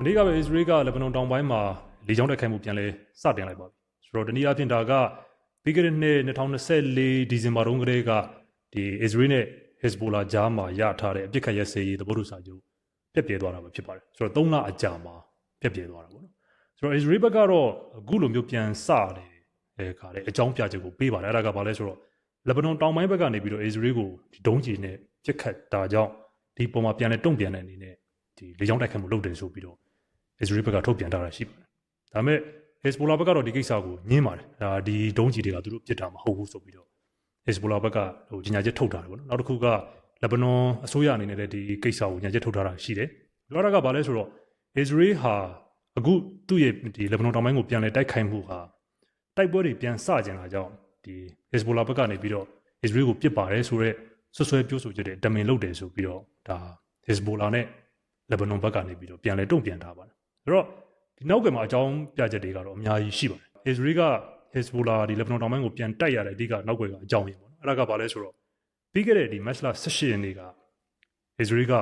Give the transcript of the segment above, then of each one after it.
မနေ့ကပဲအစ္စရေးကလက်ဘနွန်တောင်ပိုင်းမှာလေကြောင်းတိုက်ခိုက်မှုပြန်လဲစတင်လိုက်ပါပြီဆိုတော့တနည်းအားဖြင့်ဒါကပြီးခဲ့တဲ့နှစ်2024ဒီဇင်ဘာတုန်းကတည်းကဒီအစ္စရေးနဲ့ Hezbollah ကြားမှာရထားတဲ့အပြစ်ခတ်ရစေရေးသဘောတူစာချုပ်ပြက်ပြဲသွားတာပဲဖြစ်ပါတယ်ဆိုတော့3လအကြာမှာပြက်ပြဲသွားတာပေါ့နော်ဆိုတော့ Israel ဘက်ကတော့အခုလိုမျိုးပြန်စတယ်အဲခါလေအကြောင်းပြချက်ကိုပေးပါတယ်အဲ့ဒါကဘာလဲဆိုတော့လက်ဘနွန်တောင်ပိုင်းဘက်ကနေပြီးတော့ Israel ကိုဒီဒုံးကျည်နဲ့ပြစ်ခတ်တာကြောင့်ဒီပုံမှာပြန်လဲတုံ့ပြန်တဲ့အနေနဲ့ဒီလေကြောင်းတိုက်ခိုက်မှုလုပ်တယ်ဆိုပြီးတော့ Israel ဘက်ကထုတ်ပြန်ထားတာရှိပါတယ်။ဒါပေမဲ့ Hezbollah ဘက်ကတော့ဒီကိစ္စကိုညင်းပါတယ်။ဒါဒီဒုံးကျည်တွေကသူတို့ပြစ်တာမဟုတ်ဘူးဆိုပြီးတော့ Hezbollah ဘက်ကဟိုကြီးညာချက်ထုတ်ထားတယ်ပေါ့နော်။နောက်တစ်ခုကလက်ဘနွန်အစိုးရအနေနဲ့လည်းဒီကိစ္စကိုညာချက်ထုတ်ထားတာရှိတယ်။လောရကဘာလဲဆိုတော့ Israel ဟာအခုသူ့ရဲ့ဒီလက်ဘနွန်တောင်ပိုင်းကိုပြန်လဲတိုက်ခိုက်မှုဟာတိုက်ပွဲတွေပြန်စကြင်လာကြောင်းဒီ Hezbollah ဘက်ကနေပြီးတော့ Israel ကိုပြစ်ပါတယ်ဆိုတော့ဆွဆွဲပြောဆိုချက်တွေတမင်လုပ်တယ်ဆိုပြီးတော့ဒါ Hezbollah နဲ့လက်ဘနွန်ဘက်ကနေပြီးတော့ပြန်လဲတုံ့ပြန်ထားပါတယ် အဲ့တော့ဒီနောက်ကမှာအကြောင်းပြချက်တွေကတော့အများကြီးရှိပါတယ်။ Israel က Hezbollah ဒီလက်ဘနွန်တောင်ပိုင်းကိုပြန်တိုက်ရတဲ့အဓိကအနောက်ကွယ်ကအကြောင်းရင်းပေါ့နော်။အဲ့ဒါကဘာလဲဆိုတော့ပြီးခဲ့တဲ့ဒီ match လ18ရက်နေ့က Israel က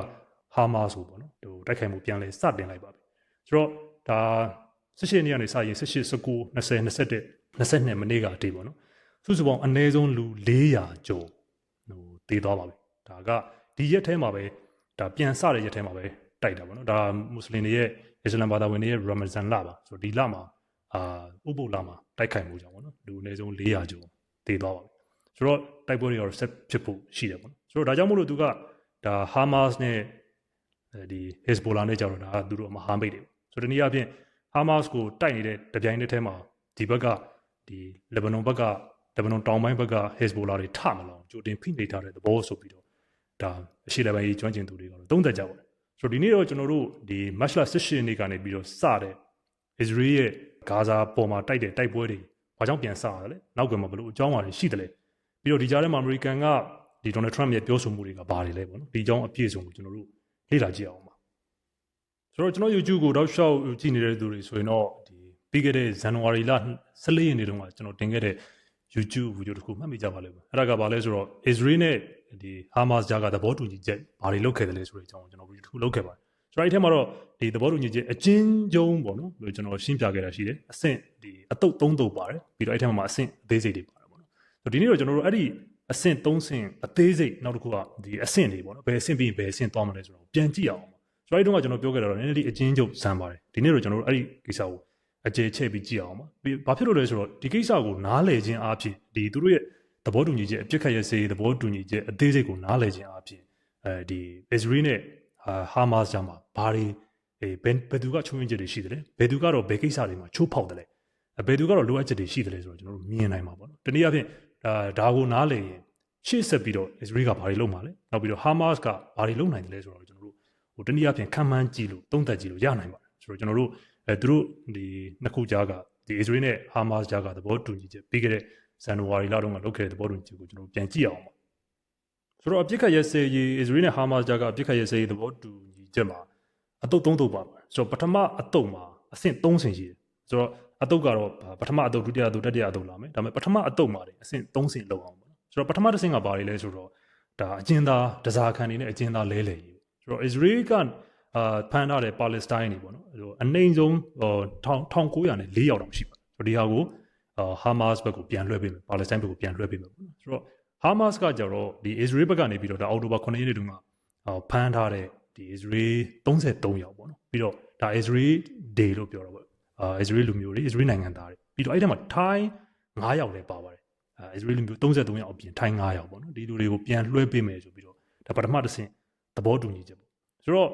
Hamas ကိုပေါ့နော်ဟိုတိုက်ခိုက်မှုပြန်လဲစတင်လိုက်ပါပြီ။ဆိုတော့ဒါ18ရက်နေ့ကနေစရင်18 19 20 21 22မိနစ်ကအတိပေါ့နော်။စုစုပေါင်းအနည်းဆုံးလူ400ကျော်ဟိုတည်သွားပါပြီ။ဒါကဒီရက်ထဲမှာပဲဒါပြန်စတဲ့ရက်ထဲမှာပဲ တိုက်တာပေါ့နော်။ဒါမွတ်စလင်တွေရဲ့အစ္စလာမ်ဘာသာဝင်တွေရဲ့ရမဇန်လပါဆိုတော့ဒီလမှာအာဥပုပ်လမှာတိုက်ခိုက်မှုကြောင့်ပေါ့နော်လူအနည်းဆုံး400ကျော်တည်သွားပါပြီဆိုတော့တိုက်ပွဲတွေကတော့ဆက်ဖြစ်ဖို့ရှိတယ်ပေါ့နော်ဆိုတော့ဒါကြောင့်မို့လို့သူကဒါဟာမတ်နဲ့ဒီ Hezbollah နဲ့ကြောက်တော့ဒါကသူတို့မဟာမိတ်တွေဆိုတော့ဒီနေ့အပြင်ဟာမတ်ကိုတိုက်နေတဲ့တပြိုင်တည်းထဲမှာဒီဘက်ကဒီလက်ဘနွန်ဘက်ကလက်ဘနွန်တောင်ပိုင်းဘက်က Hezbollah တွေထမလောင်ကြိုတင်ဖိနှိပ်ထားတဲ့သဘောဆိုပြီးတော့ဒါအရှိလက်ပိုင်းကျွမ်းကျင်သူတွေကတော့သုံးသပ်ကြပါတယ် ဆိုတော့ဒီနေ့တော့ကျွန်တော်တို့ဒီ match လ18နေ့ကနေပြီးတော့စတဲ့ Israel ရဲ့ဂါဇာပေါ်မှာတိုက်တဲ့တိုက်ပွဲတွေဘာကြောင့်ပြန်စရလဲနောက်ကမှာဘလို့အကြောင်းအရာတွေရှိတယ်လဲပြီးတော့ဒီကြားထဲမှာ American ကဒီ Donald Trump ရဲ့ပြောဆိုမှုတွေကဘာတွေလဲပေါ့နော်ဒီအကြောင်းအပြည့်အစုံကိုကျွန်တော်တို့လေ့လာကြည့်အောင်ပါဆိုတော့ကျွန်တော် YouTube ကိုတောက်လျှောက်ကြည့်နေတဲ့သူတွေဆိုရင်တော့ဒီပြီးခဲ့တဲ့ဇန်နဝါရီလ14ရက်နေ့တုန်းကကျွန်တော်တင်ခဲ့တဲ့ YouTube ဗီဒီယိုတစ်ခုမှတ်မိကြပါလိမ့်မယ်အဲ့ဒါကဘာလဲဆိုတော့ Israel နဲ့ ဒီ Hamas ကြားကသဘောတူညီချက်ဘာတွေလုပ်ခဲ့တယ်လဲဆိုတဲ့အကြောင်းကိုကျွန်တော်ဗီဒီယိုတစ်ခုလုပ်ခဲ့ပါတယ်ဆိုတော့အဲ့ဒီထဲမှာတော့ဒီသဘောတူညီချက်အချင်းကျုံပေါ့နော်ကျွန်တော်ရှင်းပြခဲ့တာရှိတယ်အဆင့်ဒီအတုပ်၃တုပ်ပါတယ်ပြီးတော့အဲ့ဒီထဲမှာအဆင့်အသေးစိတ်တွေပါတယ်ပေါ့နော်ဆိုတော့ဒီနေ့တော့ကျွန်တော်တို့အဲ့ဒီအဆင့်၃ဆင့်အသေးစိတ်နောက်တစ်ခုကဒီအဆင့်တွေပေါ့နော်ဘယ်အဆင့်ပြီးဘယ်အဆင့်သွားမလဲဆိုတော့ပြန်ကြည့်အောင်ဆိုတော့အဲ့ဒီတုန်းကကျွန်တော်ပြောခဲ့တာတော့နည်းနည်းလေးအချင်းကျုံဇံပါတယ်ဒီနေ့တော့ကျွန်တော်တို့အဲ့ဒီကိစ္စကိုအခြေချဲ့ပြီးကြည့်အောင်ပါ။ဘာဖြစ်လို့လဲဆိုတော့ဒီကိစ္စကိုနားလည်ခြင်းအပြင်ဒီသူတို့ရဲ့ သဘောတူညီချက်အပြစ်ခတ်ရစေးသဘောတူညီချက်အသေးစိတ်ကိုနားလည်ခြင်းအပြင်အဲဒီ Israel နဲ့ဟာမတ်စ်ကြားမှာဘာတွေအဲဘယ်ဘယ်သူကချုံရင်ချက်တွေရှိတယ်လဲဘယ်သူကတော့ဘယ်ကိစ္စတွေမှာချိုးဖောက်တယ်လဲဘယ်သူကတော့လိုအပ်ချက်တွေရှိတယ်လဲဆိုတော့ကျွန်တော်တို့မြင်နိုင်မှာပေါ့နော်။တနည်းအားဖြင့်ဒါဒါကိုနားလည်ရင်ရှေ့ဆက်ပြီးတော့ Israel ကဘာတွေလုပ်မှာလဲ။နောက်ပြီးတော့ Hamas ကဘာတွေလုပ်နိုင်တယ်လဲဆိုတော့ကျွန်တော်တို့ဟိုတနည်းအားဖြင့်ခံမှန်းကြည့်လို့သုံးသပ်ကြည့်လို့ရနိုင်ပါတယ်။ဆိုတော့ကျွန်တော်တို့အဲသူတို့ဒီနှစ်ခုကြားကဒီ Israel နဲ့ Hamas ကြားကသဘောတူညီချက်ပြီးခဲ့တဲ့ ဇန်နဝါရီလတုန်းကလုပ်ခဲ့တဲ့သဘောတူညီချက်ကိုကျွန်တော်ပြန်ကြည့်အောင်ပါဆိုတော့အပြစ်ခတ်ရဲစေးရေး Israel နဲ့ Hamas ကြားကအပြစ်ခတ်ရဲစေးရေးသဘောတူညီချက်မှာအတုပ်၃တုပ်ပါပါတယ်ဆိုတော့ပထမအတုပ်မှာအဆင့်၃ဆင့်ရှိတယ်ဆိုတော့အတုပ်ကတော့ပထမအတုပ်ဒုတိယအတုပ်တတိယအတုပ်လာမယ်ဒါပေမဲ့ပထမအတုပ်မှာအဆင့်၃ဆင့်လောက်အောင်ပေါ့ဆိုတော့ပထမတစ်ဆင့်ကဘာတွေလဲဆိုတော့ဒါအကျဉ်းသားဒဇာခံနေနဲ့အကျဉ်းသားလဲလဲရေးဆိုတော့ Israel ကအာဖန်ထားတဲ့ပါလက်စတိုင်းတွေပေါ့နော်အဲလိုအနိုင်ဆုံး1900နဲ့4ယောက်တောင်ရှိပါတယ်ဆိုတော့ဒီဟာကို ဟာမတ်စ်ဘက်ကိုပြန်လွှဲပေးမယ်ပါလက်စတိုင်းဘက်ကိုပြန်လွှဲပေးမယ်ပေါ့နော်ဆိုတော့ဟာမတ်စ်ကကြတော့ဒီ Israel ဘက်ကနေပြီးတော့ဒါအောက်တိုဘာ9ရက်နေ့တုန်းကဖန်ထားတဲ့ဒီ Israel 33ယောက်ပေါ့နော်ပြီးတော့ဒါ Israel Day လို့ပြောတော့ပေါ့အာ Israel လူမျိုးတွေ Israel နိုင်ငံသားတွေပြီးတော့အဲ့ဒီမှာ Thai 9ယောက်လည်းပါပါတယ်အာ Israel လူမျိုး33ယောက်အပြင် Thai 9ယောက်ပေါ့နော်ဒီလူတွေကိုပြန်လွှဲပေးမယ်ဆိုပြီးတော့ဒါပထမတစ်ဆင့်သဘောတူညီချက်ပေါ့ဆိုတော့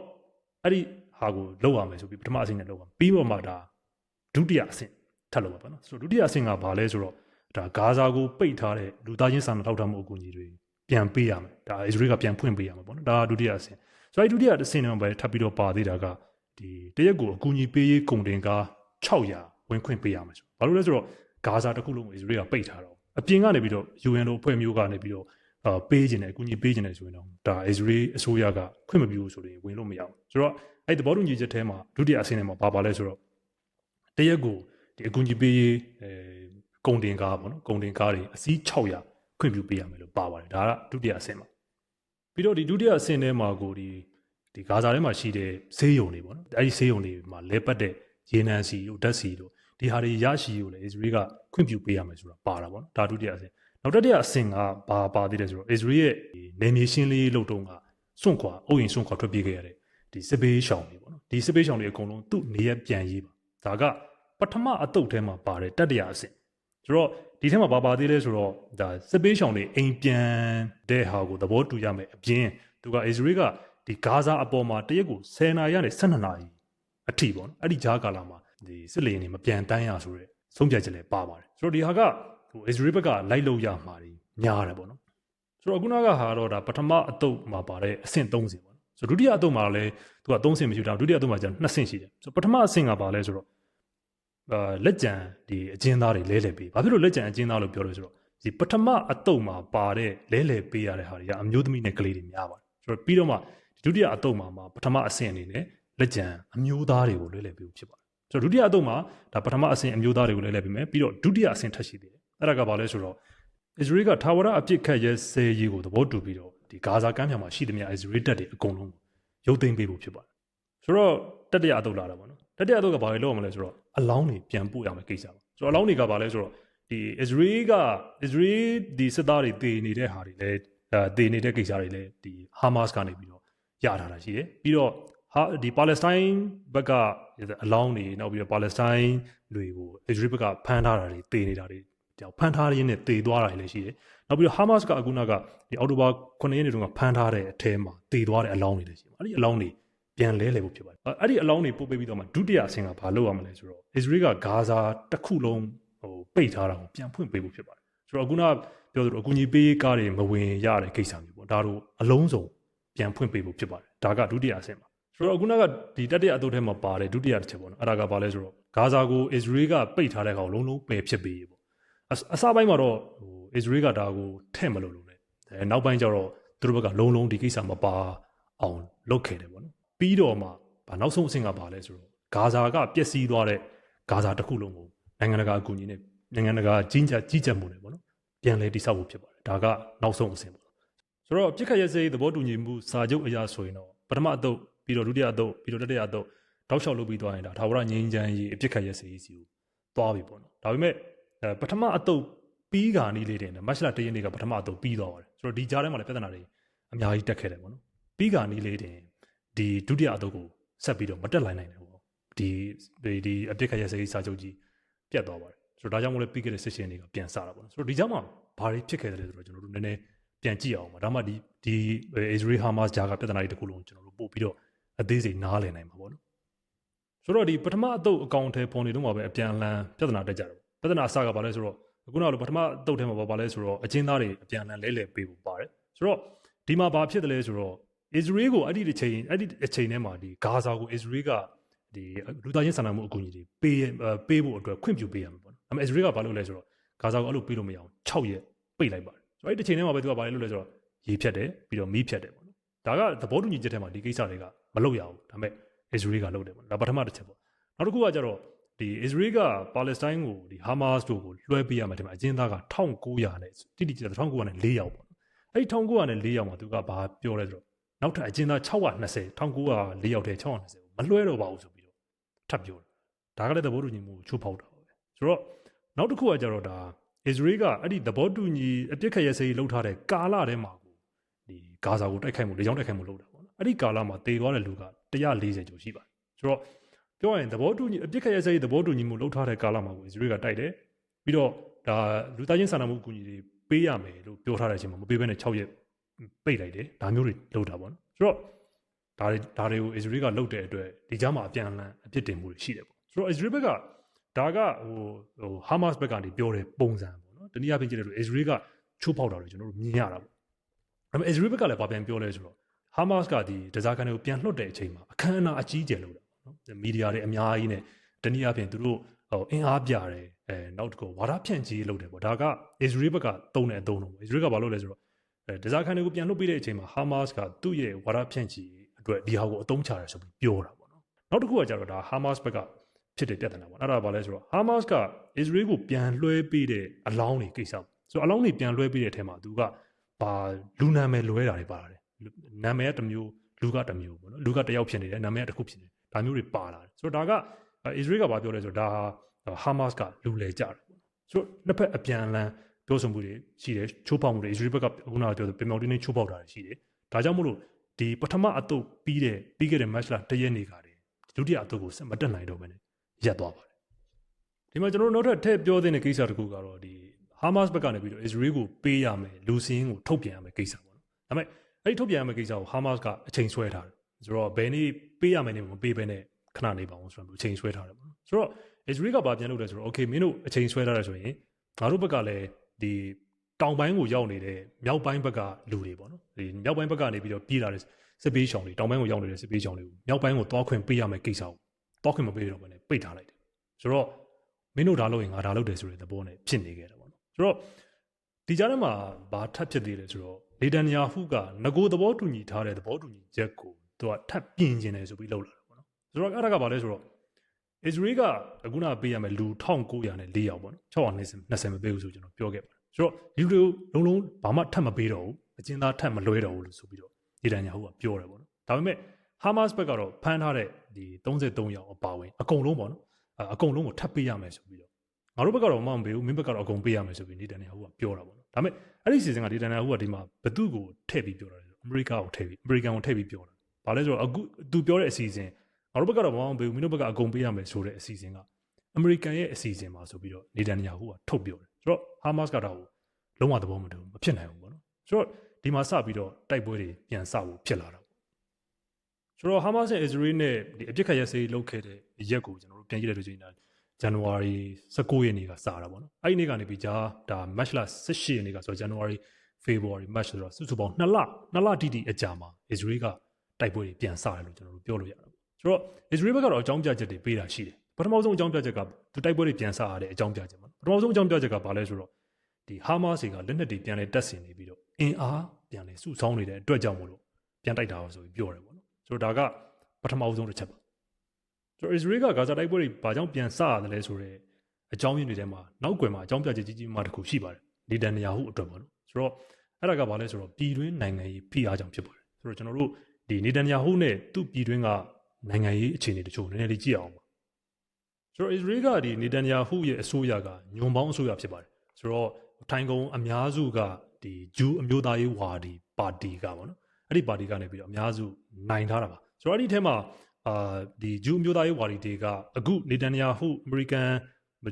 အဲ့ဒီဟာကိုလောက်ရမယ်ဆိုပြီးပထမအဆင့်နဲ့လောက်ပါပြီးတော့မှဒါဒုတိယအဆင့် ထပ်လောက်ပါပေါ့နော်ဆိုတော့ဒုတိယအဆင့်ကဘာလဲဆိုတော့ဒါဂါဇာကိုပိတ်ထားတဲ့လူသားချင်းစာနာထောက်ထားမှုအကူအညီတွေပြန်ပေးရမယ်ဒါအစ္စရေးကပြန်ဖွင့်ပေးရမယ်ပေါ့နော်ဒါဒုတိယအဆင့်ဆိုတော့ဒုတိယအဆင့်နဲ့ပဲထပ်ပြီးတော့ပါသေးတာကဒီတရက်ကိုအကူအညီပေးရေးကုန်တင်ကား600ဝင်ခွင့်ပေးရမယ်ဆိုဘာလို့လဲဆိုတော့ဂါဇာတစ်ခုလုံးကိုအစ္စရေးကပိတ်ထားတော့အပြင်ကနေပြီးတော့ UN တို့အဖွဲ့မျိုးကနေပြီးတော့အာပေးခြင်းတယ်အကူအညီပေးခြင်းတယ်ဆိုရင်တော့ဒါအစ္စရေးအစိုးရကခွင့်မပြုဘူးဆိုရင်ဝင်လို့မရဘူးဆိုတော့အဲ့ဒီသဘောတူညီချက်ထဲမှာဒုတိယအဆင့်ထဲမှာပါပါလဲဆိုတော့တရက်ကို ဒီအကူအညီပေးရေးအဲကုန်တင်ကားပေါ့နော်ကုန်တင်ကားတွေအစီး600ခွင့်ပြုပေးရမယ်လို့ပါပါတယ်ဒါကဒုတိယအဆင့်မှာပြီးတော့ဒီဒုတိယအဆင့်ထဲမှာကိုဒီဒီဂါဇာထဲမှာရှိတဲ့ဆေးရုံတွေပေါ့နော်အဲ့ဒီဆေးရုံတွေမှာလဲပတ်တဲ့ရေနံစီတို့ဓာတ်စီတို့ဒီဟာတွေရရှိကိုလည်း Israel ကခွင့်ပြုပေးရမယ်ဆိုတာပါတာပေါ့နော်ဒါဒုတိယအဆင့်နောက်တတိယအဆင့်ကဘာပါသေးလဲဆိုတော့ Israel ရဲ့နေမြေရှင်းလေးလုပ်တုန်းကစွန့်ခွာအုပ်ရင်စွန့်ခွာထွက်ပြေးခဲ့ရတဲ့ဒီစစ်ဘေးရှောင်တွေပေါ့နော်ဒီစစ်ဘေးရှောင်တွေအကုန်လုံးသူ့နေရပြန်ရေးပါဒါကပ ထမအတုပ်ထဲမှာပါတဲ့တတိယအဆင့်ဆိုတော့ဒီထဲမှာဘာပါသေးလဲဆိုတော့ဒါစစ်ဘေးရှောင်တွေအိမ်ပြန်တဲ့ဟာကိုသဘောတူရမယ်အပြင်သူက Israel ကဒီဂါဇာအပေါ်မှာတရက်ကို10နာရီကနေ12နာရီအထိပေါ့နော်အဲ့ဒီဂျားကာလာမှာဒီစစ်လေယာဉ်တွေမပြန်တန်းရဆိုရဲဆုံးဖြတ်ချက်လည်းပါပါတယ်ဆိုတော့ဒီဟာကဟို Israel ဘက်ကလိုက်လို့ရမှာတွေများတယ်ပေါ့နော်ဆိုတော့ခုနကဟာတော့ဒါပထမအတုပ်မှာပါတဲ့အဆင့်30ပေါ့နော်ဆိုတော့ဒုတိယအတုပ်မှာလည်းသူက3ဆင့်မရှိတာဒုတိယအတုပ်မှာကျ2ဆင့်ရှိတယ်ဆိုတော့ပထမအဆင့်ကပါလဲဆိုတော့အာ လက်ကြံဒီအကျဉ်းသားတွေလဲလှယ်ပေးဘာဖြစ်လို့လက်ကြံအကျဉ်းသားလို့ပြောလို့ဆိုတော့ဒီပထမအတုပ်မှာပါတဲ့လဲလှယ်ပေးရတဲ့ဟာတွေကအမျိုးသမီးနဲ့ကလေးတွေများပါတယ်ဆိုတော့ပြီးတော့မှဒုတိယအတုပ်မှာမှာပထမအဆင့်အနေနဲ့လက်ကြံအမျိုးသားတွေကိုလဲလှယ်ပေးဖို့ဖြစ်ပါတယ်ဆိုတော့ဒုတိယအတုပ်မှာဒါပထမအဆင့်အမျိုးသားတွေကိုလဲလှယ်ပေးမယ်ပြီးတော့ဒုတိယအဆင့်ထပ်ရှိသေးတယ်အဲ့ဒါကဘာလဲဆိုတော့ Israel ကထာဝရအပြစ်ခတ်ရဲဆဲရေးကိုသဘောတူပြီးတော့ဒီဂါဇာကမ်းမြောင်မှာရှိသမျှ Israel တပ်တွေအကုန်လုံးရုပ်သိမ်းပေးဖို့ဖြစ်ပါတယ်ဆိုတော့တတိယအတုပ်လာတာပေါ့နော်တတိယအတုပ်ကဘာလဲလုပ်ရမလဲဆိုတော့ အလောင်းတွေပြန်ပို့ရမယ်ကိစ္စပါဆိုတော့အလောင်းတွေကဘာလဲဆိုတော့ဒီ Israel က Israel ဒီစစ်သားတွေတည်နေတဲ့ဟာတွေလည်းအဲတည်နေတဲ့ကိစ္စတွေလည်းဒီ Hamas ကနေပြီးတော့ရထားတာရှိတယ်ပြီးတော့ဟာဒီ Palestine ဘက်ကအလောင်းတွေနောက်ပြီးတော့ Palestine တွေကို Israel ဘက်ကဖမ်းထားတာတွေတည်နေတာတွေကြောင့်ဖမ်းထားရင်းနဲ့တည်သွားတာတွေလည်းရှိတယ်နောက်ပြီးတော့ Hamas ကအခုနကဒီအောက်တိုဘာ9ရက်နေ့တုန်းကဖမ်းထားတဲ့အထဲမှာတည်သွားတဲ့အလောင်းတွေလည်းရှိတယ်အဲ့ဒီအလောင်းတွေ ပြန်လဲလှယ်ဖို့ဖြစ်ပါတယ်အဲ့ဒီအလောင်းတွေပို့ပေးပြီးတော့မှဒုတိယအဆင့်ကဘာလုပ်ရမလဲဆိုတော့ Israel ကဂါဇာတစ်ခုလုံးဟိုပိတ်ထားတာကိုပြန်ဖွင့်ပေးဖို့ဖြစ်ပါတယ်ဆိုတော့အခုနပြောသလိုအကူအညီပေးကားတွေမဝင်ရတဲ့ကိစ္စမျိုးပေါ့ဒါတို့အလုံးစုံပြန်ဖွင့်ပေးဖို့ဖြစ်ပါတယ်ဒါကဒုတိယအဆင့်ပါဆိုတော့အခုနကဒီတတိယအတုထဲမှာပါတယ်ဒုတိယတစ်ချက်ပေါ့နော်အဲ့ဒါကဘာလဲဆိုတော့ဂါဇာကို Israel ကပိတ်ထားတဲ့ကောင်လုံးလုံးပယ်ဖြစ်ပေးပေါ့အစပိုင်းမှာတော့ဟို Israel ကဒါကိုထဲ့မလို့လို့လေအဲနောက်ပိုင်းကျတော့သူတို့ဘက်ကလုံးလုံးဒီကိစ္စမပါအောင်လုပ်ခဲ့တယ်ပေါ့နော် ပြီးတော့မှဗာနောက်ဆုံးအဆင့်ကပါလဲဆိုတော့ဂါဇာကပျက်စီးသွားတဲ့ဂါဇာတစ်ခုလုံးကိုနိုင်ငံတကာအကူအညီနဲ့နိုင်ငံတကာကြီးကြပ်ကြီးကြပ်မှုတွေပေါ့နော်ပြန်လဲတိစောက်ဖို့ဖြစ်ပါတယ်ဒါကနောက်ဆုံးအဆင့်ပေါ့ဆိုတော့ပြစ်ခတ်ရစေးသဘောတူညီမှုစာချုပ်အရာဆိုရင်တော့ပထမအသုတ်ပြီးတော့ဒုတိယအသုတ်ပြီးတော့တတိယအသုတ်တောက်လျှောက်လုပ်ပြီးသွားရင်ဒါထာဝရငြိမ်းချမ်းရေးအပြစ်ခတ်ရစေးစီကိုသွားပြီပေါ့နော်ဒါပေမဲ့ပထမအသုတ်ပြီးကာနီးလေးတင်တယ်မတ်လတရက်နေ့ကပထမအသုတ်ပြီးသွားပါတယ်ဆိုတော့ဒီကြားထဲမှာလည်းပြဿနာတွေအများကြီးတက်ခဲ့တယ်ပေါ့နော်ပြီးကာနီးလေးတင် ဒီဒုတိယအသုတ်ကိုဆက်ပြီးတော့မတက်လိုက်နိုင်ဘူးပေါ့ဒီဒီဒီအပြစ်ခတ်ရစေးစာချုပ်ကြီးပြတ်သွားပါတယ်ဆိုတော့ဒါကြောင့်မို့လဲပြီးခဲ့တဲ့ဆက်ရှင်တွေကပြန်စတာပေါ့နော်ဆိုတော့ဒီကြောင့်မှဘာတွေဖြစ်ခဲ့တယ်လဲဆိုတော့ကျွန်တော်တို့နည်းနည်းပြန်ကြည့်အောင်ပါဒါမှဒီဒီ Israel Hamas ဂျာကပြဿနာတွေတခုလုံးကျွန်တော်တို့ပို့ပြီးတော့အသေးစိတ်နားလည်နိုင်မှာပေါ့နော်ဆိုတော့ဒီပထမအတုပ်အကောင့်ထဲပေါ်နေတော့မှပဲအပြန်အလှန်ပြဿနာတက်ကြတယ်ပြဿနာအစကဘာလဲဆိုတော့အခုနောက်ပထမအတုပ်ထဲမှာဘာလဲဆိုတော့အချင်းသားတွေအပြန်အလှန်လဲလှယ်ပေးဖို့ပါတယ်ဆိုတော့ဒီမှာဘာဖြစ်တယ်လဲဆိုတော့ Israel ကိုအဲ့ဒီအချိန်အဲ့ဒီအချိန်ထဲမှာဒီဂါဇာကို Israel ကဒီလူသားချင်းစာနာမှုအကူအညီတွေပေးပေးဖို့အတွက်ခွင့်ပြုပေးရမှာပေါ့နော်။ဒါပေမဲ့ Israel ကဘာလုပ်လဲဆိုတော့ဂါဇာကိုအဲ့လိုပေးလို့မရအောင်6ရက်ပိတ်လိုက်ပါတယ်။ဆိုတော့အဲ့ဒီအချိန်ထဲမှာပဲသူကဘာလုပ်လဲဆိုတော့ရေဖြတ်တယ်ပြီးတော့မီးဖြတ်တယ်ပေါ့နော်။ဒါကသဘောတူညီချက်ထဲမှာဒီကိစ္စတွေကမလုပ်ရဘူး။ဒါပေမဲ့ Israel ကလုပ်တယ်ပေါ့။ဒါပထမတစ်ချက်ပေါ့။နောက်တစ်ခုကကျတော့ဒီ Israel ကပါလက်စတိုင်းကိုဒီ Hamas တို့ကိုလွှဲပေးရမယ်ဒီမှာအကျဉ်းသားက1900နဲ့တိတိကျကျ1900နဲ့4ယောက်ပေါ့။အဲ့ဒီ1900နဲ့4ယောက်မှာသူကဘာပြောလဲဆိုတော့ နောက်ထပ်အကျဉ်းသား620 1904ယောက်တည်း620မလွှဲတော့ပါဘူးဆိုပြီးတော့ထပ်ပြောတယ်ဒါကလည်းသဘောတူညီမှုချိုးဖောက်တာပဲဆိုတော့နောက်တစ်ခုကကြတော့ဒါ Israel ကအဲ့ဒီသဘောတူညီအပြစ်ခတ်ရစေးလှုပ်ထားတဲ့ကာလထဲမှာကိုဒီဂါဇာကိုတိုက်ခိုက်မှုလေကြောင်းတိုက်ခိုက်မှုလုပ်တာပေါ့နော်အဲ့ဒီကာလမှာတေသွားတဲ့လူက140ကျော်ရှိပါတယ်ဆိုတော့ပြောရရင်သဘောတူညီအပြစ်ခတ်ရစေးသဘောတူညီမှုလှုပ်ထားတဲ့ကာလမှာကို Israel ကတိုက်တယ်ပြီးတော့ဒါလူသားချင်းစာနာမှုအကူအညီတွေပေးရမယ်လို့ပြောထားတဲ့အချိန်မှာမပေးဘဲနဲ့6ရက် ပိတ်လိုက်တယ်ဒါမျိုးတွေလုပ်တာပေါ့နော်ဆိုတော့ဒါတွေဒါတွေကို Israel ကလုပ်တဲ့အတွက်ဒီကြားမှာအပြန်အလှန်အပြစ်တင်မှုတွေရှိတယ်ပေါ့ဆိုတော့ Israel ဘက်ကဒါကဟိုဟို Hamas ဘက်ကနေပြောတဲ့ပုံစံပေါ့နော်တနည်းအားဖြင့်ကြည့်တဲ့လို့ Israel ကချိုးဖောက်တာတွေကျွန်တော်တို့မြင်ရတာပေါ့ဒါပေမဲ့ Israel ဘက်ကလည်းဗာပြန်ပြောလဲဆိုတော့ Hamas ကဒီဒဇာကန်တွေကိုပြန်လွှတ်တဲ့အချိန်မှာအခမ်းအနားအကြီးကျယ်လုပ်တာပေါ့နော်မီဒီယာတွေအများကြီးနဲ့တနည်းအားဖြင့်သူတို့ဟိုအင်အားပြတယ်အဲနောက်တစ်ခုဝါဒဖြန့်ကြီးလုပ်တယ်ပေါ့ဒါက Israel ဘက်ကတုံးတဲ့အတုံးတော့ Israel ကဘာလုပ်လဲဆိုတော့ အဲဒဇာခန်တွေကိုပြန်လွှတ်ပေးတဲ့အချိန်မှာဟာမတ်စ်ကသူ့ရဲ့ဝါဒဖြန့်ချီအတွက်ဒီဟာကိုအသုံးချတယ်ဆိုပြီးပြောတာပေါ့နော်နောက်တစ်ခုကကြတော့ဒါဟာမတ်စ်ဘက်ကဖြစ်တဲ့ပြဿနာပေါ့အဲ့ဒါဘာလဲဆိုတော့ဟာမတ်စ်ကအစ္စရေးကိုပြန်လွှဲပေးတဲ့အလောင်းတွေကိစ္စဆိုတော့အလောင်းတွေပြန်လွှဲပေးတဲ့အထက်မှာသူကဘာလူနာမည်လွဲတာတွေပါတယ်နာမည်ကတစ်မျိုးလူကတစ်မျိုးပေါ့နော်လူကတစ်ယောက်ဖြစ်နေတယ်နာမည်ကတစ်ခုဖြစ်နေတယ်ဒါမျိုးတွေပါလာတယ်ဆိုတော့ဒါကအစ္စရေးကဘာပြောလဲဆိုတော့ဒါဟာမတ်စ်ကလူလေကြတယ်ပေါ့နော်ဆိုတော့နှစ်ဖက်အပြန်အလှန် ပြောဆိုမှုတွေရှိတယ်ချိုးဖောက်မှုတွေအစ္စရေးဘက်ကခုနကပြောတဲ့ပြင်မြောက်တင်းတင်းချိုးဖောက်တာတွေရှိတယ်ဒါကြောင့်မို့လို့ဒီပထမအတုပ်ပြီးတဲ့ပြီးခဲ့တဲ့ match လာတရက်နေကတည်းဒုတိယအတုပ်ကိုဆက်မတက်နိုင်တော့ဘဲနဲ့ရပ်သွားပါတယ်ဒီမှာကျွန်တော်တို့နောက်ထပ်ထည့်ပြောတဲ့ကိစ္စတစ်ခုကတော့ဒီဟာမတ်စ်ဘက်ကနေပြီးတော့ Israel ကိုပေးရမယ်လူစင်းကိုထုတ်ပြန်ရမယ်ကိစ္စပေါ့နော်ဒါပေမဲ့အဲ့ဒီထုတ်ပြန်ရမယ်ကိစ္စကိုဟာမတ်စ်ကအချိန်ဆွဲထားတယ်ဆိုတော့ဘယ်နေ့ပေးရမယ်နေမပေးဘဲနဲ့ခဏနေပါအောင်ဆိုတော့အချိန်ဆွဲထားတယ်ပေါ့နော်ဆိုတော့ Israel ကဘာပြန်လုပ်လဲဆိုတော့ okay မင်းတို့အချိန်ဆွဲထားတယ်ဆိုရင်ငါတို့ဘက်ကလည်း ဒီတောင်ပိုင်းကိုရောက်နေတဲ့မြောက်ပိုင်းဘက်ကလူတွေပေါ့နော်ဒီမြောက်ပိုင်းဘက်ကနေပြီးတော့ပြေးလာတဲ့စစ်ပေးရှောင်တွေတောင်ပိုင်းကိုရောက်နေတဲ့စစ်ပေးရှောင်တွေကိုမြောက်ပိုင်းကိုသွားခွင့်ပေးရမယ်ကိစ္စကိုသွားခွင့်မပေးတော့ဘဲနဲ့ပိတ်ထားလိုက်တယ်ဆိုတော့မင်းတို့ဒါလုပ်ရင်ငါဒါလုပ်တယ်ဆိုတဲ့သဘောနဲ့ဖြစ်နေခဲ့တယ်ပေါ့နော်ဆိုတော့ဒီကြားထဲမှာဘာထပ်ဖြစ်သေးလဲဆိုတော့လေတန်ယာဟုကငကိုသဘောတူညီထားတဲ့သဘောတူညီချက်ကိုသူကထပ်ပြင်ကျင်တယ်ဆိုပြီးလုပ်လာတယ်ပေါ့နော်ဆိုတော့အဲ့ဒါကဘာလဲဆိုတော့ Israel ကအခုနပေးရမယ်လူ1900နဲ့4ယောက်ပေါ့နော်620မပေးဘူးဆိုကျွန်တော်ပြောခဲ့ပါတယ်ဆိုတော့လူတွေလုံးလုံးဘာမှထပ်မပေးတော့ဘူးအကျဉ်းသားထပ်မလွဲတော့ဘူးလို့ဆိုပြီးတော့ဒီတန်ညာဟိုကပြောတယ်ပေါ့နော်ဒါပေမဲ့ Hamas ဘက်ကတော့ဖမ်းထားတဲ့ဒီ33ယောက်အပါဝင်အကုန်လုံးပေါ့နော်အကုန်လုံးကိုထပ်ပေးရမယ်ဆိုပြီးတော့ငါတို့ဘက်ကတော့မမပေးဘူးမင်းဘက်ကတော့အကုန်ပေးရမယ်ဆိုပြီးဒီတန်ညာဟိုကပြောတာပေါ့နော်ဒါပေမဲ့အဲ့ဒီစီစဉ်ကဒီတန်ညာဟိုကဒီမှာဘသူ့ကိုထည့်ပြီးပြောတာလေအမေရိကကိုထည့်ပြီးအမေရိကန်ကိုထည့်ပြီးပြောတာဘာလဲဆိုတော့အခုသူပြောတဲ့အစီအစဉ် ငါတို့ဘက်ကတော့မမပေးဘူးမင်းတို့ဘက်ကအကုန်ပေးရမယ်ဆိုတဲ့အစီအစဉ်ကအမေရိကန်ရဲ့အစီအစဉ်မှာဆိုပြီးတော့နေတန်ညာဟိုကထုတ်ပြောတယ်ဆိုတော့ Hamas ကတော့လုံးဝသဘောမတူဘူးမဖြစ်နိုင်ဘူးပေါ့နော်ဆိုတော့ဒီမှာစပြီးတော့တိုက်ပွဲတွေပြန်စဖို့ဖြစ်လာတာပေါ့ဆိုတော့ Hamas နဲ့ Israel နဲ့ဒီအပြစ်ခတ်ရစေးလုပ်ခဲ့တဲ့ရက်ကိုကျွန်တော်တို့ပြန်ကြည့်လိုက်လို့ရှိရင်ဇန်နဝါရီ19ရက်နေ့ကစတာပေါ့နော်အဲ့ဒီနေ့ကနေပြီးကြာဒါ match လ18ရက်နေ့ကဆိုတော့ January February March ဆိုတော့စုစုပေါင်း2လ2လတိတိအကြာမှာ Israel ကတိုက်ပွဲတွေပြန်စတယ်လို့ကျွန်တော်တို့ပြောလို့ရတာပေါ့ ဆိုတော့ Israel ဘက်ကတော့အကြောင်းပြချက်တွေပေးတာရှိတယ်ပထမဆုံးအကြောင်းပြချက်ကသူတိုက်ပွဲတွေပြန်စရတဲ့အကြောင်းပြချက်ပေါ့ပထမဆုံးအကြောင်းပြချက်ကဘာလဲဆိုတော့ဒီဟာမတ်စ်ကလက်နက်တွေပြန်လဲတက်ဆင်နေပြီးတော့အင်အားပြန်လဲစုဆောင်းနေတဲ့အတွက်ကြောင့်မို့လို့ပြန်တိုက်တာပါဆိုပြီးပြောတယ်ပေါ့နော်ဆိုတော့ဒါကပထမဆုံးတစ်ချက်ပါဆိုတော့ Israel ကဂါဇာတိုက်ပွဲတွေဘာကြောင့်ပြန်စရတယ်လဲဆိုတော့အကြောင်းရင်းတွေထဲမှာနောက်ွယ်မှာအကြောင်းပြချက်ကြီးကြီးမှတစ်ခုရှိပါတယ်လီဒန်နီယာဟုအတွက်ပေါ့နော်ဆိုတော့အဲ့ဒါကဘာလဲဆိုတော့ပြည်တွင်းနိုင်ငံရေးဖိအားကြောင့်ဖြစ်ပါတယ်ဆိုတော့ကျွန်တော်တို့ဒီနေဒန်နီယာဟုနဲ့သူ့ပြည်တွင်းက နိုင်ငံရေးအခြေအနေတချို့နည်းနည်းလေးကြည့်အောင်ပါဆိုတော့ Israel ကဒီနေဒန်နီယာဟုရဲ့အစိုးရကညွန်ပေါင်းအစိုးရဖြစ်ပါတယ်ဆိုတော့ထိုင်ကုန်အများစုကဒီဂျူးအမျိုးသားရေးဝါဒီပါတီကပေါ့နော်အဲ့ဒီပါတီကနေပြီးတော့အများစုနိုင်ထားတာပါဆိုတော့အဲ့ဒီထဲမှာအာဒီဂျူးအမျိုးသားရေးဝါဒီတွေကအခုနေတန်ယာဟုအမေရိကန်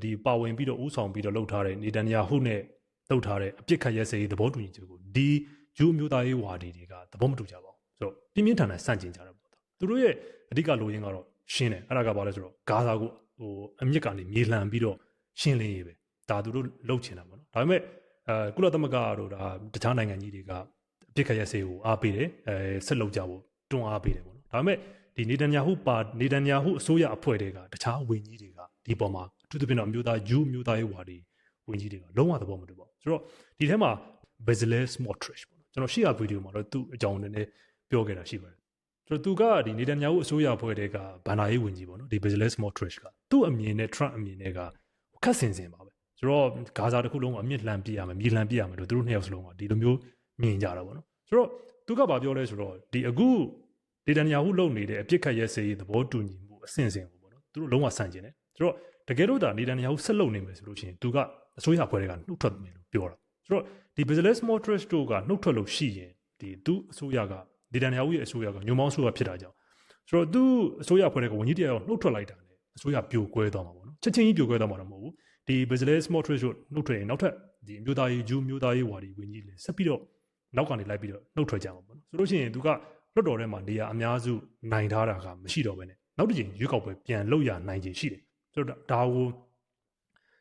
ဒီပါဝင်ပြီးတော့ဥဆောင်ပြီးတော့လှုပ်ထားတဲ့နေတန်ယာဟုနဲ့လှုပ်ထားတဲ့အပြစ်ခတ်ရဲစေးသဘောတူညီချက်ကိုဒီဂျူးအမျိုးသားရေးဝါဒီတွေကသဘောမတူကြပါဘူးဆိုတော့ပြင်းပြင်းထန်ထန်ဆန့်ကျင်ကြတယ်ပေါ့ သူတို့ရဲ့အဓိကလိုရင်းကတော့ရှင်းတယ်အဲ့ဒါကဘာလဲဆိုတော့ဂါဇာကိုဟိုအမြင့်ကနေမြေလှန်ပြီးတော့ရှင်းလင်းရေးပဲဒါသူတို့လှုပ်ချင်တာပေါ့နော်ဒါပေမဲ့အဲကုလသမဂ္ဂတို့ဒါတခြားနိုင်ငံကြီးတွေကအပြစ်ခရဆေးကိုအားပေးတယ်အဲဆက်လုပ်ကြဖို့တွန်းအားပေးတယ်ပေါ့နော်ဒါပေမဲ့ဒီနေတန်ယာဟုပါနေတန်ယာဟုအစိုးရအဖွဲ့တွေကတခြားဝန်ကြီးတွေကဒီပေါ်မှာအထူးသဖြင့်တော့အမျိုးသားယူမျိုးသားရေးဝါဒီဝန်ကြီးတွေကလုံးဝသဘောမတူပါဘူးဆိုတော့ဒီထဲမှာ Bezalel Smotrich ပေါ့နော်ကျွန်တော်ရှေ့ရဗီဒီယိုမှာတော့သူ့အကြောင်းနည်းနည်းပြောခဲ့တာရှိပါတယ် ဆိုတော့သူကဒီနေတန်ယာဟုအစိုးရအဖွဲ့တွေကဗန်နာရေးဝန်ကြီးပေါ့နော်ဒီ Bezalel Smotrich ကသူ့အမြင်နဲ့ Trump အမြင်နဲ့ကခက်ဆင်ဆင်ပါပဲဆိုတော့ဂါဇာတစ်ခုလုံးကအမြင့်လှန်ပြရမယ်မြေလှန်ပြရမယ်လို့သူတို့နှစ်ယောက်စလုံးကဒီလိုမျိုးမြင်ကြတာပေါ့နော်ဆိုတော့သူကဘာပြောလဲဆိုတော့ဒီအခုဒေတာနီယာဟုလုပ်နေတဲ့အပြစ်ခတ်ရဲစေးသဘောတူညီမှုအဆင့်ဆင့်ကိုပေါ့နော်သူတို့လုံးဝဆန့်ကျင်တယ်ဆိုတော့တကယ်လို့ဒါဒေတာနီယာဟုဆက်လုပ်နေမယ်ဆိုလို့ရှိရင်သူကအစိုးရဖွဲ့တွေကနှုတ်ထွက်မယ်လို့ပြောတာဆိုတော့ဒီ business motorist တို့ကနှုတ်ထွက်လို့ရှိရင်ဒီသူအစိုးရက ဒေတာနီယာဟုရဲ့အစိုးရကညွန်မောင်းအစိုးရဖြစ်တာကြောင့်ဆိုတော့သူအစိုးရဖွဲ့တွေကဝန်ကြီးတရားကိုနှုတ်ထွက်လိုက်တာနဲ့အစိုးရပြိုကွဲသွားမှာပေါ့နော်ချက်ချင်းကြီးပြိုကွဲသွားမှာတော့မဟုတ်ဘူးဒီ business motorist တို့နှုတ်ထွက်ရင်နောက်ထပ်ဒီအမျိုးသားရေးဂျူးမျိုးသားရေးဝါဒီဝင်ကြီးလေဆက်ပြီးတော့နောက်ကနေလိုက်ပြီးတော့နှုတ်ထွက်ကြမှာပေါ့နော်ဆိုလို့ရှိရင်သူကလွတ်တော်ထဲမှာနေရာအများစုနိုင်ထားတာကမရှိတော့ဘဲနဲ့နောက်တစ်ချိန်ရွေးကောက်ပွဲပြန်လုပ်ရနိုင်ခြင်းရှိတယ်ဆိုတော့ဒါကို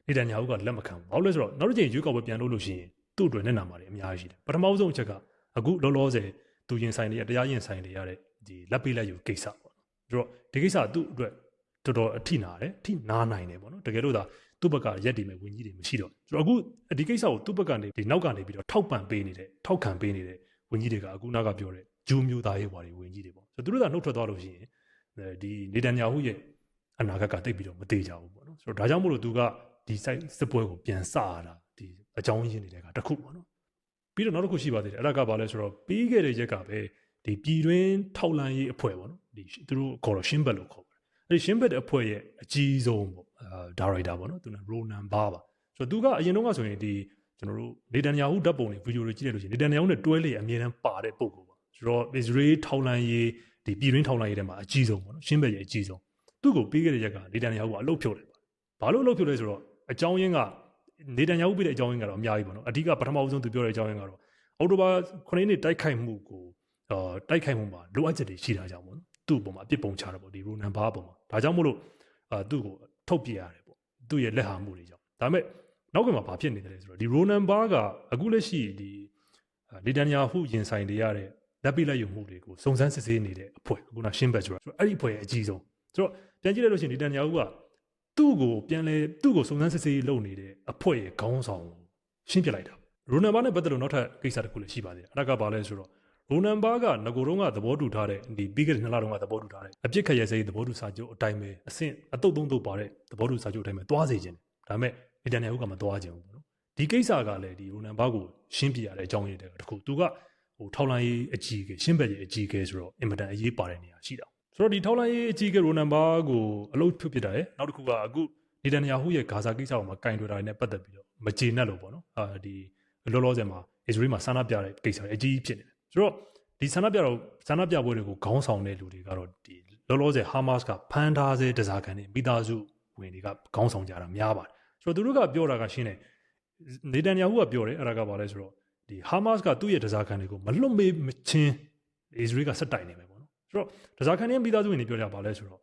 နေတန်ညာဟုကလက်မခံဘူးဘာလို့လဲဆိုတော့နောက်တစ်ချိန်ရွေးကောက်ပွဲပြန်လုပ်လို့ရှိရင်သူ့အတွက်နဲ့နာမှာတွေအများကြီးရှိတယ်ပထမဆုံးအချက်ကအခုလောလောဆယ် သူရင်ဆိုင်နေရတရားရင်ဆိုင်နေရတဲ့ဒီလက်ပေးလက်ယူကိစ္စပေါ့နော်ဆိုတော့ဒီကိစ္စသူ့အတွက်တော်တော်အထိနာတယ်အထိနာနိုင်တယ်ပေါ့နော်တကယ်လို့သာသူ့ဘက်ကရက်တည်မဲ့ဝင်ကြီးတွေမရှိတော့ဆိုတော့အခုဒီကိစ္စကိုသူ့ဘက်ကနေဒီနောက်ကနေပြီးတော့ထောက်ပံ့ပေးနေတဲ့ထောက်ခံပေးနေတဲ့ဝင်ကြီးတွေကအခုနောက်ကပြောတဲ့ဂျူးမျိုးသားရေးဝါဒီဝင်ကြီးတွေပေါ့ဆိုတော့သူတို့ကနှုတ်ထွက်သွားလို့ရှိရင်ဒီနေတန်ညာဟုရဲ့အနာဂတ်ကတိတ်ပြီးတော့မသေးကြဘူးပေါ့နော်ဆိုတော့ဒါကြောင့်မို့လို့သူကဒီ site စစ်ပွဲကိုပြန်စရတာဒီအကြောင်းရင်းတွေကတခုပေါ့နော် ပြီးတော့နောက်တစ်ခုရှိပါသေးတယ်အဲ့ဒါကဘာလဲဆိုတော့ပြီးခဲ့တဲ့ရက်ကပဲဒီပြည်တွင်းထောက်လန်းရေးအဖွဲ့ပေါ့နော်ဒီသူတို့ခေါ်တော့ရှင်းဘက်လို့ခေါ်ပါတယ်အဲ့ဒီရှင်းဘက်အဖွဲ့ရဲ့အကြီးဆုံးပေါ့အာဒါရိုက်တာပေါ့နော်သူကရိုနန်ဘာပါဆိုတော့သူကအရင်တော့ကဆိုရင်ဒီကျွန်တော်တို့နေတန်ယာဟုဓာတ်ပုံတွေဗီဒီယိုတွေကြည့်ရလို့ရှိရင်နေတန်ယာဟုနဲ့တွဲလေအမြဲတမ်းပါတဲ့ပုံကိုပါဆိုတော့ Israel ထောက်လန်းရေးဒီပြည်တွင်းထောက်လန်းရေးထဲမှာအကြီးဆုံးပေါ့နော်ရှင်းဘက်ရဲ့အကြီးဆုံးသူ့ကိုပြီးခဲ့တဲ့ရက်ကနေတန်ယာဟုကအလုတ်ဖြုတ်တယ်ပါဘာလို့အလုတ်ဖြုတ်လဲဆိုတော့အကြောင်းရင်းက နေတန်ယာဟုပြတဲ့အကြောင်းရင်းကတော့အများကြီးပေါ့နော်အဓိကပထမဦးဆုံးသူပြောတဲ့အကြောင်းရင်းကတော့အောက်တိုဘာ9ရက်နေ့တိုက်ခိုက်မှုကိုအာတိုက်ခိုက်မှုမှာလိုအပ်ချက်တွေရှိတာကြောင့်ပေါ့နော်သူ့အပေါ်မှာအပြစ်ပုံချတာပေါ့ဒီရိုနန်ဘာအပေါ်မှာဒါကြောင့်မို့လို့အာသူ့ကိုထုတ်ပြရတယ်ပေါ့သူ့ရဲ့လက်ဟာမှုတွေကြောင့်ဒါပေမဲ့နောက်ကမှာဘာဖြစ်နေတယ်လဲဆိုတော့ဒီရိုနန်ဘာကအခုလက်ရှိဒီနေတန်ယာဟုရင်ဆိုင်နေရတဲ့လက်ပိလက်ယူမှုတွေကိုစုံစမ်းစစ်ဆေးနေတဲ့အဖွဲ့အခုနရှင်းဘက်ဆိုတာဆိုတော့အဲ့ဒီအဖွဲ့ရဲ့အကြီးဆုံးဆိုတော့ပြန်ကြည့်လိုက်လို့ရှိရင်နေတန်ယာဟုက သူ့ကိုပြန်လဲသူ့ကိုစုံစမ်းစစ်ဆေးလုပ်နေတဲ့အဖွဲ့ရဲ့ခေါင်းဆောင်ကိုရှင်းပြလိုက်တာရိုနန်ဘာနဲ့ပတ်သက်လို့နောက်ထပ်ကိစ္စတစ်ခုလည်းရှိပါသေးတယ်အဲ့ဒါကဘာလဲဆိုတော့ရိုနန်ဘာကငကိုတုံးကသဘောတူထားတဲ့ဒီပြီးခဲ့တဲ့နှစ်လတုန်းကသဘောတူထားတဲ့အပြစ်ခက်ရဲစေးသဘောတူစာချုပ်အတိုင်းပဲအဆင့်အတုပ်သုံးတုပ်ပါတဲ့သဘောတူစာချုပ်အတိုင်းပဲသွားစေခြင်းဒါပေမဲ့နေတန်ယာဟုကမသွားခြင်းဘူးပေါ့နော်ဒီကိစ္စကလည်းဒီရိုနန်ဘာကိုရှင်းပြရတဲ့အကြောင်းရင်းတဲ့တခုသူကဟိုထောက်လိုင်းရေးအကြီးကရှင်းဘက်ရေးအကြီးကဆိုတော့အင်မတန်အရေးပါတဲ့နေရာရှိတာ ဆိုတော့ဒီထောက်လိုင်းရေးအကြီးကရိုနန်ဘာကိုအလုပ်ဖြစ်ဖြစ်တာရယ်နောက်တစ်ခုကအခုနေတန်ယာဟုရဲ့ဂါဇာကိစ္စကိုမှကင်တွယ်တာနဲ့ပတ်သက်ပြီးတော့မကျေနပ်လို့ပေါ့နော်အာဒီလောလောဆယ်မှာအစ္စရေးမှာဆန္ဒပြတဲ့ကိစ္စတွေအကြီးဖြစ်နေတယ်ဆိုတော့ဒီဆန္ဒပြတော့ဆန္ဒပြပွဲတွေကိုခေါင်းဆောင်တဲ့လူတွေကတော့ဒီလောလောဆယ်ဟာမတ်ကဖမ်းထားစေတစားခံနေမိသားစုဝင်တွေကခေါင်းဆောင်ကြတာများပါတယ်ဆိုတော့သူတို့ကပြောတာကရှင်းတယ်နေတန်ယာဟုကပြောတယ်အဲ့ဒါကဘာလဲဆိုတော့ဒီဟာမတ်ကသူ့ရဲ့တစားခံတွေကိုမလွတ်မေးမချင်းအစ္စရေးကဆက်တိုက်နေမယ်ပေါ့နော် ဆိုတော့တစားခံရဲ့မိသားစုဝင်တွေပြောကြဘာလဲဆိုတော့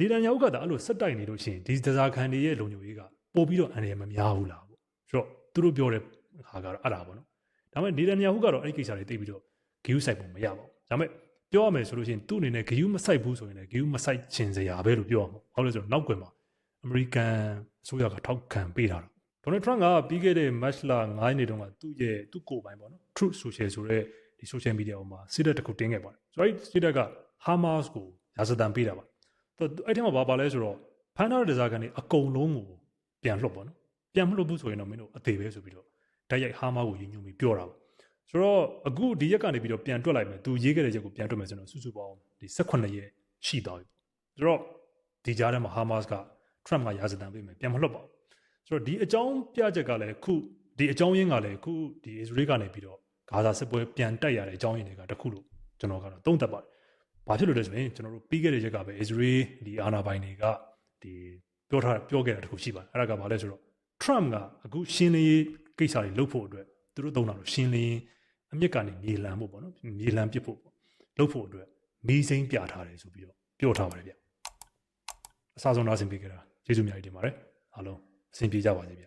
နေတန်ယာဟုကဒါအဲ့လိုဆက်တိုက်နေလို့ရှိရင်ဒီတစားခံတွေရဲ့လုံခြုံရေးကပို့ပြီးတော့အန္တရာယ်မများဘူးလားပေါ့ဆိုတော့သူတို့ပြောတဲ့ဟာကတော့အဲ့ဒါပေါ့နော်ဒါပေမဲ့နေတန်ယာဟုကတော့အဲ့ဒီကိစ္စတွေသိပြီးတော့ဂယူးဆိုင်ပုံမရပါဘူးဒါပေမဲ့ပြောရမယ်ဆိုလို့ရှိရင်သူ့အနေနဲ့ဂယူးမဆိုင်ဘူးဆိုရင်လည်းဂယူးမဆိုင်ချင်စရာပဲလို့ပြောရမှာဟုတ်လို့ဆိုတော့နောက်ကွယ်မှာအမေရိကန်အစိုးရကထောက်ခံပေးတာဒေါ်နယ်ထရန့်ကပြီးခဲ့တဲ့ match လ9ရက်နေ့တုန်းကသူ့ရဲ့သူ့ကိုယ်ပိုင်ပေါ့နော် Truth Social ဆိုတဲ့ ဒီ social media ပေါ်မှာစစ်တပ်တစ်ခုတင်းခဲ့ပါတယ်ဆိုတော့အဲ့စစ်တပ်က Hamas ကိုရာဇသံပေးတာပါသူအဲ့ထဲမှာဘာပါလဲဆိုတော့ဖမ်းထားတဲ့ဒဇာကန်တွေအကုန်လုံးကိုပြန်လွှတ်ပေါ့နော်ပြန်မလွှတ်ဘူးဆိုရင်တော့မင်းတို့အသေးပဲဆိုပြီးတော့တိုက်ရိုက်ဟာမာကိုရည်ညွှန်းပြီးပြောတာပါဆိုတော့အခုဒီရက်ကနေပြီးတော့ပြန်တွက်လိုက်မယ်သူရေးခဲ့တဲ့ရက်ကိုပြန်တွက်မယ်ဆိုတော့စုစုပေါင်းဒီ18ရက်ရှိသွားပြီဆိုတော့ဒီကြားထဲမှာဟာမတ်က Trump ကရာဇသံပေးမယ်ပြန်မလွှတ်ပါဘူးဆိုတော့ဒီအကြောင်းပြချက်ကလည်းခုဒီအကြောင်းရင်းကလည်းခုဒီ Israel ကနေပြီးတော့ ဂါဇာစစ်ပွဲပြန်တိုက်ရတဲ့အကြောင်းရင်းတွေကတခုလို့ကျွန်တော်ကတော့သုံးသပ်ပါတယ်။ဘာဖြစ်လို့လဲဆိုရင်ကျွန်တော်တို့ပြီးခဲ့တဲ့ရက်ကပဲ Israel ဒီအာဏာပိုင်တွေကဒီပြောထားပြောခဲ့တာတခုရှိပါတယ်။အဲ့ဒါကဘာလဲဆိုတော့ Trump ကအခုရှင်းလင်းရေးကိစ္စတွေလုပ်ဖို့အတွက်သူတို့သုံးတာလို့ရှင်းလင်းအမြင့်ကနေမြေလံဖို့ပေါ့နော်မြေလံပစ်ဖို့ပေါ့လုပ်ဖို့အတွက်မီးစိမ်းပြထားတယ်ဆိုပြီးတော့ပြောထားပါတယ်ဗျ။အစားဆုံးနားဆင်ပေးကြတာကျေးဇူးများကြီးတင်ပါတယ်အားလုံးအဆင်ပြေကြပါစေဗျ